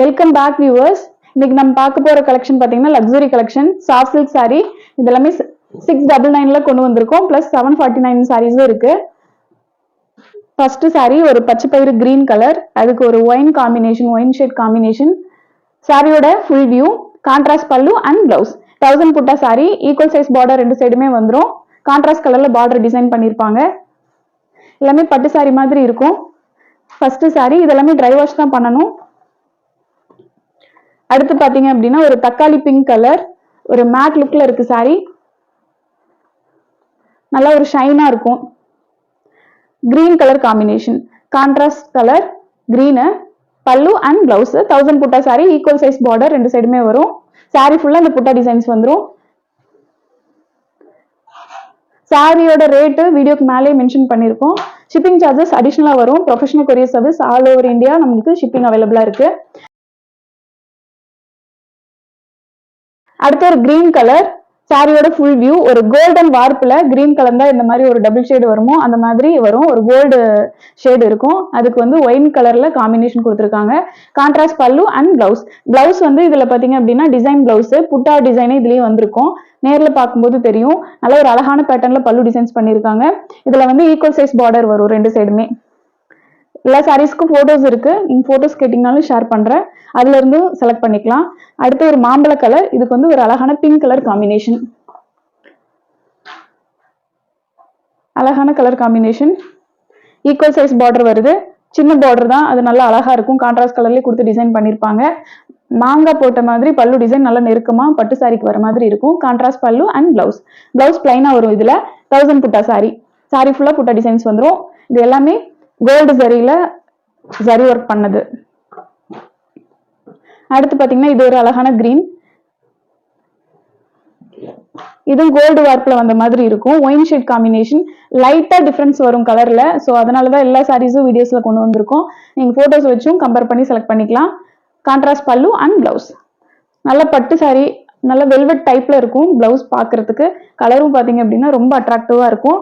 Welcome back viewers இன்னைக்கு நம்ம பார்க்க போற கலெக்ஷன் பாத்தீங்கன்னா luxury collection soft silk sari இது எல்லாமே சிக்ஸ் டபுள் நைன்ல கொண்டு வந்திருக்கோம். பிளஸ் செவன் ஃபார்ட்டி நைன் சாரீஸும் இருக்கு. ஃபர்ஸ்ட் சாரி ஒரு பச்சை பயிறு கிரீன் கலர் அதுக்கு ஒரு wine combination wine shade combination சாரியோட full view contrast pallu and blouse thousand butta sari equal size border ரெண்டு சைடுமே வந்துடும் கான்ட்ராஸ்ட் கலர்ல பார்டர் டிசைன் பண்ணியிருப்பாங்க எல்லாமே பட்டு சாரி மாதிரி இருக்கும். ஃபர்ஸ்ட் சாரி இதெல்லாமே ட்ரை வாஷ் தான் பண்ணணும். அடுத்து பாத்தீங்க அப்படின்னா ஒரு தக்காளி பிங்க் கலர் ஒரு மேட் லுக்ல இருக்கு சாரி நல்லா ஒரு ஷைனா இருக்கும். Green colour combination contrast colour green pallu and blouse thousand butta sari equal size border ரெண்டு சைடுமே வரும். சாரி ஃபுல்லா அந்த புட்டா டிசைன்ஸ் வந்துடும் சாரியோட ரேட்டு வீடியோக்கு மேலே மென்ஷன் பண்ணியிருக்கோம். ஷிப்பிங் சார்ஜஸ் அடிஷ்னலாக வரும். Professional courier service all over India நமக்கு ஷிப்பிங் அவைலபிளாக இருக்குது அடுத்து ஒரு கிரீன் கலர் சாரியோட ஃபுல் வியூ ஒரு கோல்டன் வார்ப்பில் கிரீன் கலர் தான் இந்த மாதிரி ஒரு டபுள் ஷேடு வருமோ அந்த மாதிரி வரும். ஒரு கோல்டு ஷேடு இருக்கும். அதுக்கு வந்து ஒயின் கலரில் காம்பினேஷன் கொடுத்துருக்காங்க. கான்ட்ராஸ்ட் பல்லு அண்ட் பிளவுஸ் பிளவுஸ் வந்து இதில் பார்த்தீங்க அப்படின்னா டிசைன் பிளவுஸ் புட்டா டிசைனே இதுலேயே வந்திருக்கும். நேரில் பார்க்கும்போது தெரியும். நல்ல ஒரு அழகான பேட்டர்னில் பல்லு டிசைன்ஸ் பண்ணியிருக்காங்க. இதில் வந்து ஈக்குவல் சைஸ் பார்டர் வரும் ரெண்டு சைடுமே எல்லா சாரீஸ்க்கும் ஃபோட்டோஸ் இருக்கு. நீங்கள் ஃபோட்டோஸ் கேட்டிங்கனாலும் ஷேர் பண்ணுறேன் அதுலேருந்து செலக்ட் பண்ணிக்கலாம். அடுத்து ஒரு மாம்பழ கலர் இதுக்கு வந்து ஒரு அழகான பிங்க் கலர் காம்பினேஷன் அழகான colour combination equal size border வருது. சின்ன பார்டர் தான். அது நல்லா அழகாக இருக்கும். கான்ட்ராஸ்ட் கலர்லேயே கொடுத்து டிசைன் பண்ணியிருப்பாங்க மாங்காய் போட்ட மாதிரி பல்லு டிசைன் நல்லா நெருக்கமாக பட்டு சாரிக்கு வர மாதிரி இருக்கும். கான்ட்ராஸ்ட் பல்லு அண்ட் பிளவுஸ் பிளவுஸ் பிளைனாக வரும் இதில். தௌசண்ட் புட்டா சாரி சாரி ஃபுல்லாக புட்டா டிசைன்ஸ் வந்துடும் இது எல்லாமே கோல்டு சரியில சரி ஒர்க் பண்ணது. அடுத்து பாத்தீங்கன்னா இது ஒரு அழகான கிரீன் இதுவும் கோல்டு வார்ப்பில் வந்த மாதிரி இருக்கும். ஒயின் ஷேட் காம்பினேஷன் லைட்டா டிஃபரன்ஸ் வரும் கலர்ல ஸோ அதனாலதான் எல்லா சாரீஸும் வீடியோஸ்ல கொண்டு வந்திருக்கோம். நீங்க போட்டோஸ் வச்சும் கம்பேர் பண்ணி செலக்ட் பண்ணிக்கலாம். கான்ட்ராஸ்ட் பல்லு அண்ட் பிளவுஸ் நல்ல பட்டு சாரி நல்ல வெல்வெட் டைப்ல இருக்கும் பிளவுஸ் பார்க்கிறதுக்கு கலரும் பாத்தீங்க அப்படின்னா ரொம்ப அட்ராக்டிவா இருக்கும்.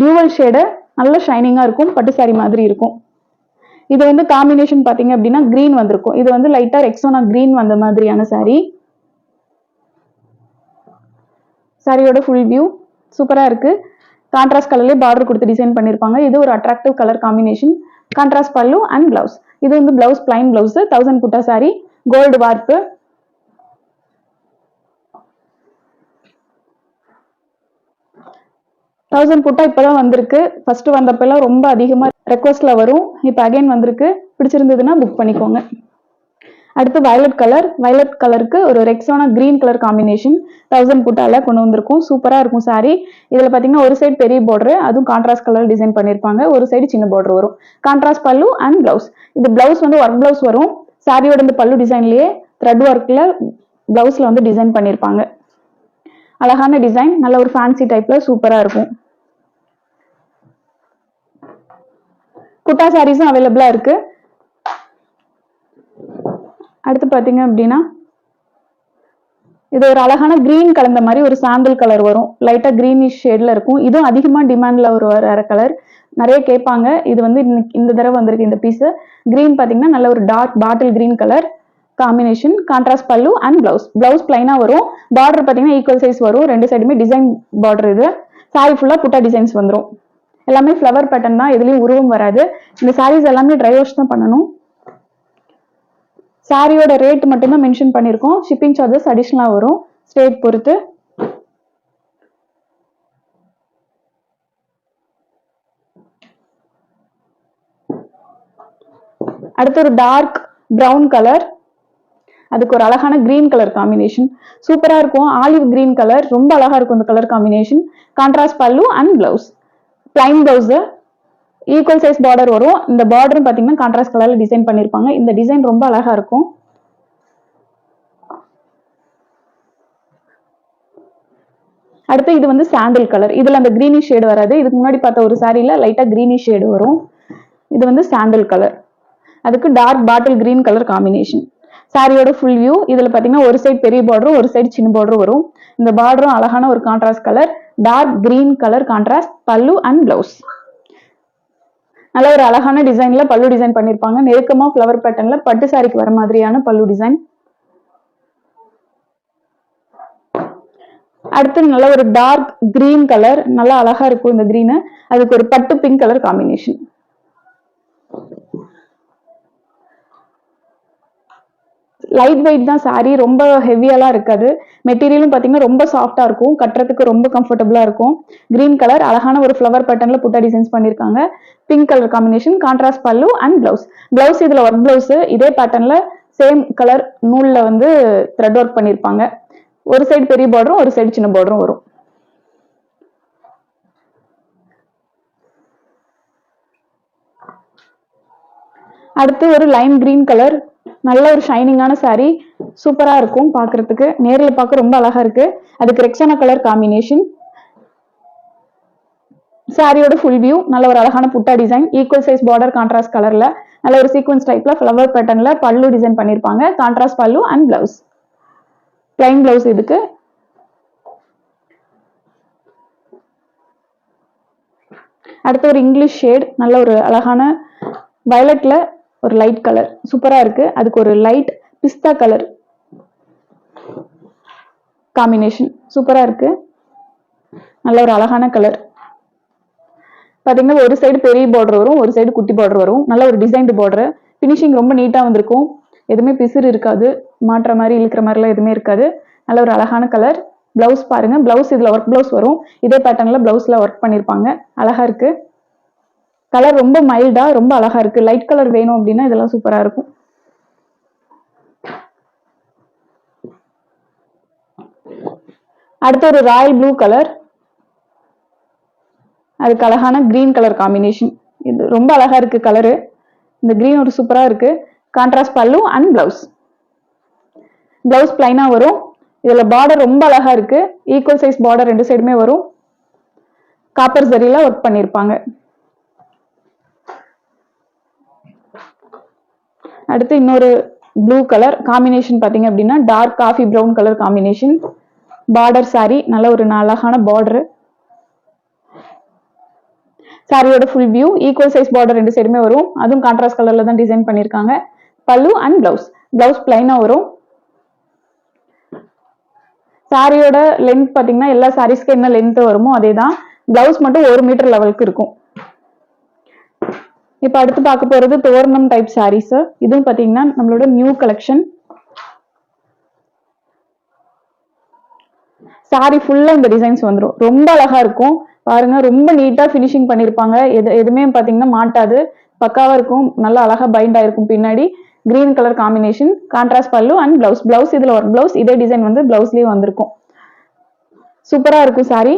டியூவல் ஷேடு நல்ல ஷைனிங்காக இருக்கும் பட்டு சாரி மாதிரி இருக்கும். இது வந்து காம்பினேஷன் பார்த்தீங்க அப்படின்னா கிரீன் வந்திருக்கும். இது வந்து லைட்டாக ரெக்ஸோனா க்ரீன் வந்த மாதிரியான சாரி சாரியோட ஃபுல் வியூ சூப்பராக இருக்குது கான்ட்ராஸ்ட் கலர்லேயே பார்டர் கொடுத்து டிசைன் பண்ணியிருப்பாங்க இது ஒரு attractive colour combination contrast pallu and blouse இது வந்து blouse plain blouse thousand butta sari gold warp thousand butta இப்பதான் வந்திருக்கு. ஃபர்ஸ்ட் வந்தப்பெல்லாம் ரொம்ப அதிகமா ரெக்வஸ்ட்ல வரும். இப்போ அகைன் வந்திருக்கு. பிடிச்சிருந்ததுன்னா புக் பண்ணிக்கோங்க. அடுத்து வயலட் கலர் வயலட் கலருக்கு ஒரு Rexona green colour combination thousand புட்டால கொண்டு வந்திருக்கும். சூப்பரா இருக்கும் சாரி இதுல பாத்தீங்கன்னா ஒரு சைடு பெரிய பார்டர் அதுவும் கான்ட்ராஸ்ட் கலர் டிசைன் பண்ணிருப்பாங்க ஒரு சைடு சின்ன பார்டர் வரும். கான்ட்ராஸ்ட் பல்லு அண்ட் பிளவுஸ் இது பிளவுஸ் வந்து ஒர்க் பிளவுஸ் வரும். சாரியோட இந்த பல்லு டிசைன்லயே த்ரெட் ஒர்க்ல பிளவுஸ்ல வந்து டிசைன் பண்ணிருப்பாங்க அழகான டிசைன் நல்ல ஒரு ஃபேன்சி டைப்ல சூப்பரா இருக்கும். குட்டா சாரீஸும் அவைலபிளாக இருக்கு. அடுத்து பார்த்தீங்க அப்படின்னா இது ஒரு அழகான கிரீன் கலந்த மாதிரி ஒரு சாண்டல் கலர் வரும். லைட்டாக கிரீனிஷ் ஷேட்ல இருக்கும். இதுவும் அதிகமாக டிமாண்டில் ஒரு வர கலர் நிறைய கேட்பாங்க. இது வந்து இன்னைக்கு இந்த தடவை வந்திருக்கு இந்த பீஸு கிரீன் பார்த்தீங்கன்னா நல்ல ஒரு dark bottle green colour combination contrast pallu and blouse blouse பிளைனாக வரும். பார்டர் பார்த்தீங்கன்னா ஈக்குவல் சைஸ் வரும். ரெண்டு சைடுமே டிசைன் பார்டர் இது. சாரி ஃபுல்லாக புட்டா டிசைன்ஸ் வந்துடும் எல்லாமே ஃப்ளவர் பேட்டர்ன் தான். எதுலேயும் உருவம் வராது. இந்த சாரீஸ் எல்லாமே ட்ரை வாஷ் தான் பண்ணணும். சாரியோட ரேட் மட்டும்தான் மென்ஷன் பண்ணியிருக்கோம். ஷிப்பிங் சார்ஜஸ் அடிஷ்னலாக வரும். ஸ்டேட் பொறுத்து. அடுத்து ஒரு டார்க் பிரவுன் கலர் அதுக்கு ஒரு அழகான கிரீன் கலர் காம்பினேஷன் சூப்பராக இருக்கும். ஆலிவ் கிரீன் கலர் ரொம்ப அழகாக இருக்கும் இந்த colour combination contrast pallu and blouse plain blouse equal size border வரும். இந்த பார்டர் பார்த்தீங்கன்னா கான்ட்ராஸ்ட் கலர்ல டிசைன் பண்ணிருப்பாங்க. இந்த டிசைன் ரொம்ப அழகா இருக்கும். அடுத்து இது வந்து சாண்டில் கலர் இதுல அந்த க்ரீனிஷ் ஷேடு வராது. இதுக்கு முன்னாடி பார்த்த ஒரு சாரியில லைட்டா க்ரீனிஷ் ஷேடு வரும். இது வந்து சாண்டில் கலர் அதுக்கு dark bottle green colour combination சாரியோட ஃபுல் வியூ இதுல பார்த்தீங்கன்னா ஒரு சைடு பெரிய பார்டரும் ஒரு சைடு சின்ன பார்டரும் வரும். இந்த பார்டரும் அழகான ஒரு contrast colour dark green colour contrast pallu and blouse நல்ல ஒரு அழகான டிசைன்ல பல்லு டிசைன் பண்ணியிருப்பாங்க நெருக்கமா ஃப்ளவர் பேட்டர்ன்ல பட்டு சாரிக்கு வர மாதிரியான பல்லு டிசைன் அடுத்து நல்ல ஒரு டார்க் கிரீன் கலர் நல்லா அழகா இருக்கும் இந்த கிரீனு அதுக்கு ஒரு பட்டு pink colour combination light weight தான் சாரீ ரொம்ப ஹெவியாலாம் இருக்காது. மெட்டீரியலும் பார்த்தீங்கன்னா ரொம்ப சாஃப்டாக இருக்கும். கட்டுறதுக்கு ரொம்ப கம்ஃபர்டபுளாக இருக்கும். கிரீன் கலர் அழகான ஒரு ஃப்ளவர் பட்டனில் புட்டா டிசைன்ஸ் பண்ணியிருக்காங்க pink colour combination contrast pallu and blouse blouse இதில் ஒர்க் பிளவுஸ் இதே பேட்டர்னில் சேம் கலர் நூலில் வந்து த்ரெட் ஒர்க் பண்ணியிருப்பாங்க ஒரு சைடு பெரிய பார்டரும் ஒரு சைடு சின்ன பார்டரும் வரும். அடுத்து ஒரு லைம் கிரீன் கலர் நல்ல ஒரு ஷைனிங்கான saree. சூப்பரா இருக்கும் பார்க்கிறதுக்கு. நேரில் பார்க்க ரொம்ப அழகா இருக்கு. அதுக்கு ரெக்ஸானா கலர் காம்பினேஷன் சாரியோட ஃபுல் வியூ நல்ல ஒரு அழகான butta design equal size border contrast கலர்ல நல்ல ஒரு சீக்வன்ஸ் டைப்ல ஃப்ளவர் பேட்டர்ன்ல பல்லு டிசைன் பண்ணிருப்பாங்க. கான்ட்ராஸ்ட் பல்லு அண்ட் பிளவுஸ் பிளைன் பிளவுஸ் இதுக்கு. அடுத்து ஒரு இங்கிலீஷ் ஷேட் நல்ல ஒரு அழகான வயலட்ல ஒரு லைட் கலர் சூப்பரா இருக்கு. அதுக்கு ஒரு லைட் பிஸ்தா கலர் காம்பினேஷன் சூப்பரா இருக்கு. நல்ல ஒரு அழகான கலர் பாத்தீங்கன்னா ஒரு சைடு பெரிய பார்டர் வரும் ஒரு சைடு குட்டி பார்டர் வரும். நல்ல ஒரு டிசைன்டு பார்டர் ஃபினிஷிங் ரொம்ப நீட்டா வந்திருக்கும். எதுவுமே பிசிறு இருக்காது. மாட்டுற மாதிரி இழுக்கிற மாதிரிலாம் எதுவுமே இருக்காது. நல்ல ஒரு அழகான கலர் பிளவுஸ் பாருங்க. பிளவுஸ் இதுல ஒர்க் பிளவுஸ் வரும். இதே பேட்டர்ன்ல பிளவுஸ்ல ஒர்க் பண்ணிருப்பாங்க. அழகா இருக்கு. கலர் ரொம்ப மைல்டா ரொம்ப அழகா இருக்கு. லைட் கலர் வேணும் அப்படின்னா இதெல்லாம் சூப்பரா இருக்கும். அடுத்து ஒரு ராயல் ப்ளூ கலர் அதுக்கு அழகான கிரீன் கலர் காம்பினேஷன் இது ரொம்ப அழகா இருக்கு கலரு இந்த கிரீன் ஒரு சூப்பரா இருக்கு. கான்ட்ராஸ்ட் பல்லு அண்ட் பிளவுஸ் பிளவுஸ் பிளைனா வரும். இதுல பார்டர் ரொம்ப அழகா இருக்கு. ஈக்குவல் சைஸ் பார்டர் ரெண்டு சைடுமே வரும். காப்பர் ஜரியில ஒர்க் பண்ணியிருப்பாங்க அடுத்து இன்னொரு ப்ளூ கலர் காம்பினேஷன் பார்த்தீங்க அப்படின்னா dark coffee brown colour combination border saree நல்ல ஒரு அழகான பார்டர் சாரியோட full view equal size border ரெண்டு சைடுமே வரும். அதுவும் கான்ட்ராஸ்ட் கலர்ல தான் டிசைன் பண்ணியிருக்காங்க. பல்லு அண்ட் பிளவுஸ் பிளவுஸ் பிளைனா வரும். சாரியோட லென்த் பார்த்தீங்கன்னா எல்லா சாரீஸ்க்கு என்ன லென்த் வருமோ அதே தான் பிளவுஸ் மட்டும் ஒரு மீட்டர் லெவலுக்கு இருக்கும். இப்ப அடுத்து பார்க்க போறது தோரணம் டைப் சாரீஸ் இதுவும் பாத்தீங்கன்னா நம்மளோட நியூ கலெக்ஷன் சாரி ஃபுல்லா இந்த டிசைன்ஸ் வந்துடும் ரொம்ப அழகா இருக்கும். பாருங்க ரொம்ப நீட்டா ஃபினிஷிங் பண்ணிருப்பாங்க. எது எதுவுமே பாத்தீங்கன்னா மாட்டாது. பக்காவா இருக்கும். நல்லா அழகா பைண்ட் ஆயிருக்கும் பின்னாடி. Green colour combination contrast pallu and blouse blouse இதுல ஒரு பிளவுஸ் இதே டிசைன் வந்து பிளவுஸ்லயும் வந்திருக்கும். சூப்பரா இருக்கும் சாரி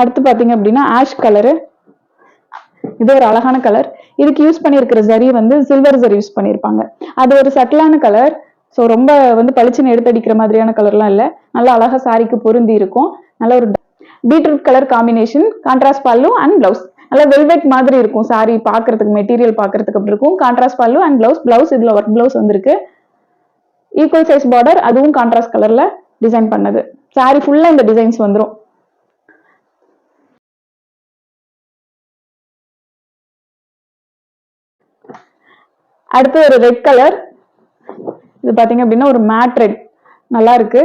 அடுத்து பாத்தீங்க அப்படின்னா ஆஷ் கலரு இது ஒரு அழகான கலர் இதுக்கு யூஸ் பண்ணியிருக்கிற ஜரி வந்து சில்வர் ஜரி யூஸ் பண்ணியிருப்பாங்க. அது ஒரு சட்டிலான கலர் ஸோ ரொம்ப வந்து பளிச்சுன்னு எடுத்தடிக்கிற மாதிரியான கலர்லாம் இல்லை. நல்லா அழகா சாரிக்கு பொருந்தி இருக்கும். நல்ல ஒரு beetroot colour combination contrast pallu and blouse நல்லா வெல்வெட் மாதிரி இருக்கும் சாரி பார்க்கறதுக்கு மெட்டீரியல் பார்க்கறதுக்கு அப்படி இருக்கும். Contrast pallu and blouse blouse இதுல ஒர்க் பிளவுஸ் வந்திருக்கு. ஈக்குவல் சைஸ் பார்டர் அதுவும் கான்ட்ராஸ்ட் கலர்ல டிசைன் பண்ணது. சாரி ஃபுல்லா இந்த டிசைன்ஸ் வந்துடும் அடுத்து ஒரு ரெட் கலர் இது பார்த்தீங்க அப்படின்னா ஒரு மேட் ரெட் நல்லா இருக்கு.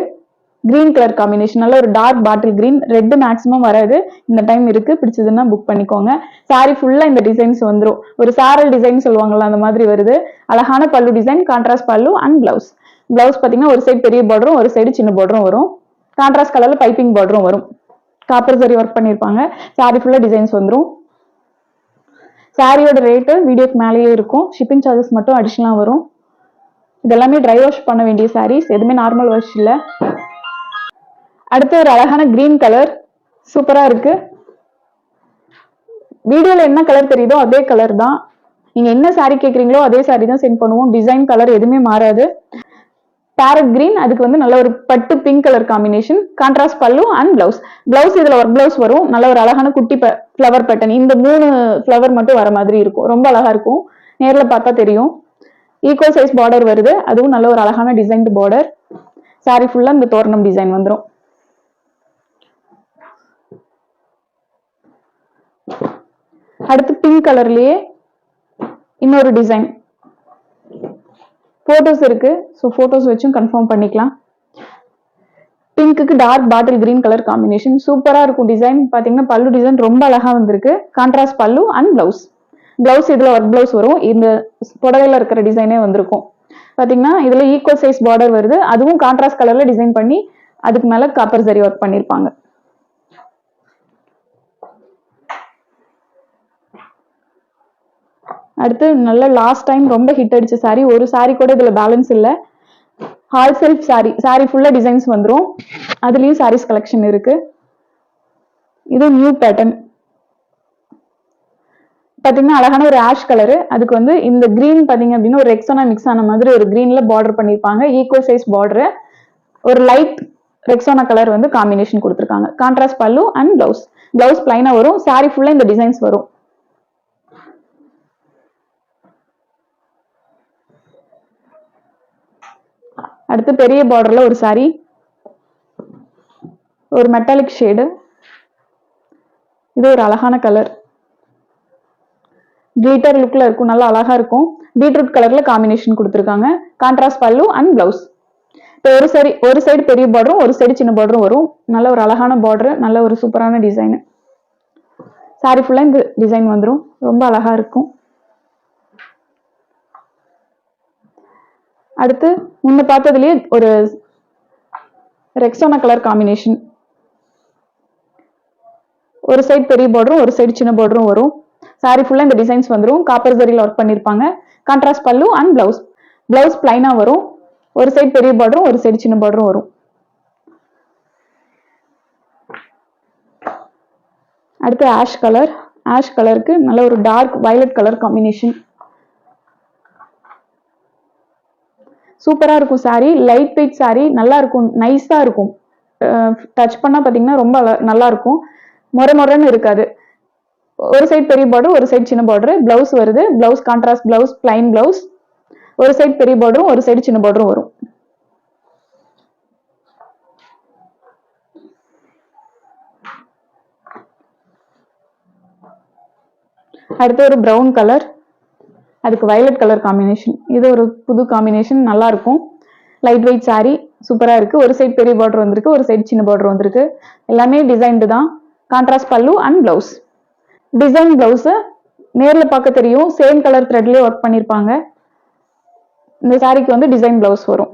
கிரீன் கலர் காம்பினேஷன் நல்ல ஒரு dark bottle green red maximum வராது. இந்த டைம் இருக்கு. பிடிச்சதுன்னா புக் பண்ணிக்கோங்க. சாரி ஃபுல்லா இந்த டிசைன்ஸ் வந்துடும் ஒரு சாரல் டிசைன் சொல்லுவாங்கல்ல அந்த மாதிரி வருது. அழகான pallu design contrast pallu and blouse blouse பாத்தீங்கன்னா ஒரு சைடு பெரிய பார்டரும் ஒரு சைடு சின்ன பார்டரும் வரும். கான்ட்ராஸ்ட் கலர்ல பைப்பிங் பார்டரும் வரும். காப்பர் சரி ஒர்க் பண்ணிருப்பாங்க. சாரி ஃபுல்லா டிசைன்ஸ் வந்துடும் சாரியோட ரேட்டு வீடியோக்கு மேலேயே இருக்கும். ஷிப்பிங் சார்ஜஸ் மட்டும் அடிஷ்னலாக வரும். இதெல்லாமே ட்ரை வாஷ் பண்ண வேண்டிய சாரீஸ் எதுவுமே நார்மல் வாஷ் இல்லை. அடுத்து ஒரு அழகான கிரீன் கலர் சூப்பராக இருக்கு. வீடியோவில் என்ன கலர் தெரியுதோ அதே கலர் தான். நீங்கள் என்ன சாரீ கேட்குறீங்களோ அதே சாரீ தான் சென்ட் பண்ணுவோம். டிசைன் கலர் எதுவுமே மாறாது. பேரட் கிரீன் அதுக்கு வந்து நல்ல ஒரு பட்டு pink colour combination contrast pallu and blouse blouse இதுல ஒர்க் பிளவுஸ் வரும். நல்ல ஒரு அழகான குட்டி ஃபிளவர் பட்டன் இந்த மூணு ஃபிளவர் மட்டும் வர மாதிரி இருக்கும். ரொம்ப அழகா இருக்கும். நேரில் பார்த்தா தெரியும். ஈக்குவல் சைஸ் பார்டர் வருது. அதுவும் நல்ல ஒரு அழகான டிசைன்டு பார்டர் சாரி ஃபுல்லா இந்த தோரணம் டிசைன் வந்துடும் அடுத்து பிங்க் கலர்லயே இன்னொரு டிசைன் ஃபோட்டோஸ் இருக்கு. ஸோ ஃபோட்டோஸ் வச்சும் கன்ஃபார்ம் பண்ணிக்கலாம். பிங்க்குக்கு dark bottle green colour combination சூப்பராக இருக்கும் டிசைன் பார்த்தீங்கன்னா பல்லு டிசைன் ரொம்ப அழகாக வந்திருக்கு. Contrast pallu and blouse blouse இதில் ஒர்க் பிளவுஸ் வரும். இந்த புடவையில் இருக்கிற டிசைனே வந்திருக்கும். பார்த்தீங்கன்னா இதில் ஈக்குவல் சைஸ் பார்டர் வருது. அதுவும் கான்ட்ராஸ்ட் கலரில் டிசைன் பண்ணி அதுக்கு மேலே காப்பர் சரி ஒர்க் பண்ணியிருப்பாங்க அடுத்து நல்ல லாஸ்ட் டைம் ரொம்ப ஹிட் அடிச்ச சாரி ஒரு சாரி கூட இதுல பேலன்ஸ் இல்ல. ஹால் செல்ஃப் சாரி சாரி ஃபுல்லா டிசைன்ஸ் வந்துரும். அதுலயும் சாரீஸ் கலெக்ஷன் இருக்கு. இது நியூ பேட்டர்ன் பாத்தீங்கன்னா அழகான ஒரு ஆஷ் கலரு அதுக்கு வந்து இந்த கிரீன் பாத்தீங்க அப்படின்னா ஒரு ரெக்ஸோனா மிக்ஸ் ஆன மாதிரி ஒரு கிரீன்ல பார்டர் பண்ணிருப்பாங்க. ஈக்குவல் சைஸ் பார்டரு ஒரு லைட் ரெக்ஸோனா கலர் வந்து காம்பினேஷன் கொடுத்துருக்காங்க. Contrast pallu and blouse blouse பிளைனா வரும். சாரி ஃபுல்லா இந்த டிசைன்ஸ் வரும். அடுத்து பெரிய பார்டர்ல ஒரு சாரி ஒரு மெட்டாலிக் ஷேடு இது ஒரு அழகான கலர் கிளிட்டர் லுக்ல இருக்கும் நல்லா அழகா இருக்கும். பீட்ரூட் கலர்ல காம்பினேஷன் கொடுத்துருக்காங்க. கான்ட்ராஸ்ட் பல்லு அண்ட் பிளவுஸ் இப்போ ஒரு சரி ஒரு சைடு பெரிய பார்டரும் ஒரு சைடு சின்ன பார்டரும் வரும். நல்ல ஒரு அழகான பார்டரு நல்ல ஒரு சூப்பரான டிசைனு சாரி ஃபுல்லாக இந்த டிசைன் வந்துடும் ரொம்ப அழகா இருக்கும். அடுத்து முன்ன பார்த்ததுலயே ஒரு ரெக்ஸோனா கலர் காம்பினேஷன் ஒரு சைட் பெரிய பார்டரும் ஒரு சைடு சின்ன பார்டரும் வரும். சாரி ஃபுல்லா இந்த டிசைன்ஸ் வந்துடும் காப்பர் ஜரியில் ஒர்க் பண்ணிருப்பாங்க. Contrast pallu and blouse blouse பிளைனா வரும். ஒரு சைடு பெரிய பார்டரும் ஒரு சைடு சின்ன பார்டரும் வரும். அடுத்து ஆஷ் கலர் ஆஷ் கலருக்கு நல்ல ஒரு டார்க் வயலட் கலர் காம்பினேஷன் சூப்பராக இருக்கும் சாரீ லைட் வெயிட் சாரீ நல்லா இருக்கும் நைஸாக இருக்கும். டச் பண்ணால் பார்த்தீங்கன்னா ரொம்ப நல்லா இருக்கும். முறை முறைன்னு இருக்காது. ஒரு சைட் பெரிய பார்டர் ஒரு சைடு சின்ன பார்டர் பிளவுஸ் வருது blouse contrast blouse plain blouse ஒரு சைட் பெரிய பார்டரும் ஒரு சைடு சின்ன பார்டரும் வரும். அடுத்து ஒரு ப்ரௌன் கலர் அதுக்கு வயலட் கலர் காம்பினேஷன் இது ஒரு புது காம்பினேஷன் நல்லா இருக்கும். லைட் வெயிட் சாரீ சூப்பராக இருக்குது ஒரு சைட் பெரிய பார்டர் வந்திருக்கு ஒரு சைட் சின்ன பார்டர் வந்திருக்கு. எல்லாமே டிசைன்டு தான். கான்ட்ராஸ்ட் பல்லு அண்ட் பிளவுஸ் டிசைன் பிளவுஸ் நேரில் பார்க்க தெரியும். சேம் கலர் த்ரெட்லேயே ஒர்க் பண்ணியிருப்பாங்க இந்த சாரிக்கு வந்து டிசைன் பிளவுஸ் வரும்.